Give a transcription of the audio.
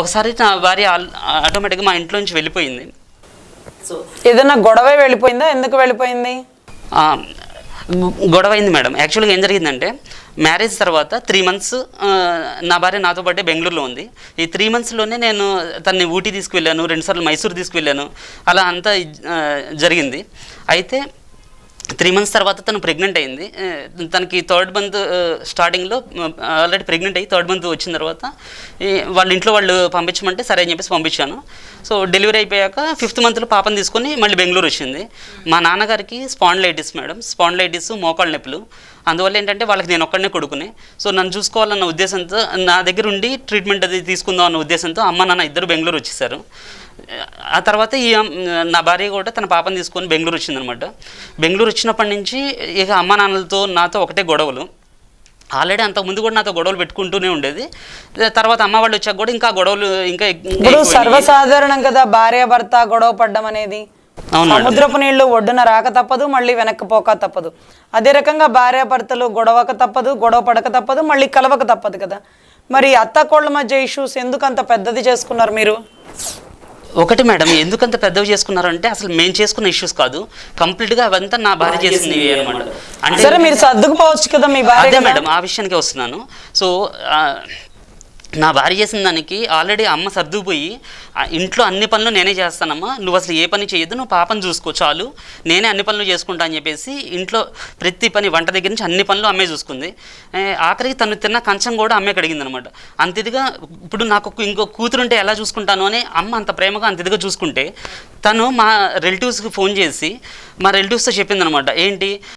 ఒకసారి నా భార్య ఆటోమేటిక్గా మా ఇంట్లో నుంచి వెళ్ళిపోయింది. సో ఏదైనా గొడవే వెళ్ళిపోయిందా? ఎందుకు వెళ్ళిపోయింది? గొడవ అయింది మేడం. యాక్చువల్గా ఏం జరిగిందంటే మ్యారేజ్ తర్వాత త్రీ మంత్స్ నా భార్య నాతో పాటే బెంగళూరులో ఉంది. ఈ త్రీ మంత్స్లోనే నేను తనని ఊటీ తీసుకువెళ్ళాను రెండుసార్లు మైసూర్ తీసుకువెళ్ళాను. అలా అంతా జరిగింది. అయితే త్రీ మంత్స్ తర్వాత తను ప్రెగ్నెంట్ అయింది. తనకి థర్డ్ మంత్ స్టార్టింగ్లో ఆల్రెడీ ప్రెగ్నెంట్ అయ్యి థర్డ్ మంత్ వచ్చిన తర్వాత వాళ్ళ ఇంట్లో వాళ్ళు పంపించమంటే సరే అని చెప్పేసి పంపించాను. సో డెలివరీ అయిపోయాక ఫిఫ్త్ మంత్లో పాపం తీసుకొని మళ్ళీ బెంగళూరు వచ్చింది. మా నాన్నగారికి స్పాండ్లైటిస్ మేడం. స్పాండ్లైటిస్ మోకాళ్ళ నొప్పులు. అందువల్ల ఏంటంటే వాళ్ళకి నేను ఒక్కడనే కొడుకునే. సో నన్ను చూసుకోవాలన్న ఉద్దేశంతో నా దగ్గర ఉండి ట్రీట్మెంట్ అది తీసుకుందాం అన్న ఉద్దేశంతో అమ్మ నాన్న ఇద్దరు బెంగళూరు వచ్చేసారు. ఆ తర్వాత ఈ నా భార్య కూడా తన పాపని తీసుకొని బెంగళూరు వచ్చిందనమాట. బెంగళూరు వచ్చినప్పటి నుంచి ఇక అమ్మ నాన్నలతో నాతో ఒకటే గొడవలు. ఆల్రెడీ అంతకు ముందు కూడా నాతో గొడవలు పెట్టుకుంటూనే ఉండేది. తర్వాత అమ్మ వాళ్ళు వచ్చాక కూడా ఇంకా గొడవలు ఇంకా. సర్వసాధారణం కదా భార్య భర్త గొడవ పడ్డం అనేది. సముద్రపు నీళ్ళు ఒడ్డున రాక తప్పదు మళ్ళీ వెనక్కి పోక తప్పదు. అదే రకంగా భార్య భర్తలు గొడవక తప్పదు గొడవ పడక తప్పదు మళ్ళీ కలవక తప్పదు కదా. మరి అత్త కోళ్ళ మధ్య ఇష్యూస్ ఎందుకు అంత పెద్దది చేసుకున్నారు మీరు? ఒకటి మేడం ఎందుకంత పెద్దవి చేసుకున్నారంటే అసలు మేము చేసుకున్న ఇష్యూస్ కాదు. కంప్లీట్గా అవంతా నా భార్య చేసింది అనమాట అంటే సరే మీరు సర్దుకుపోవచ్చు కదా మీ భార్య అదే. మేడం ఆ విషయానికి వస్తున్నాను. సో నా భార్య చేసిన దానికి ఆల్రెడీ అమ్మ సర్దుకుపోయి ఇంట్లో అన్ని పనులు నేనే చేస్తానమ్మా. నువ్వు అసలు ఏ పని చేయొద్దు నువ్వు పాపను చూసుకో చాలు. నేనే అన్ని పనులు చేసుకుంటా అని చెప్పేసి ఇంట్లో ప్రతి పని వంట దగ్గర నుంచి అన్ని పనులు అమ్మే చూసుకుంది. ఆఖరికి తను తిన్న కంచం కూడా అమ్మే కడిగింది అనమాట ఇప్పుడు నాకు ఇంకో కూతురు ఉంటే ఎలా చూసుకుంటాను అని అమ్మ అంత ప్రేమగా అంతదిగా చూసుకుంటే తను మా రిలేటివ్స్కి ఫోన్ చేసి మా రిలేటివ్స్తో చెప్పింది అనమాట ఏంటి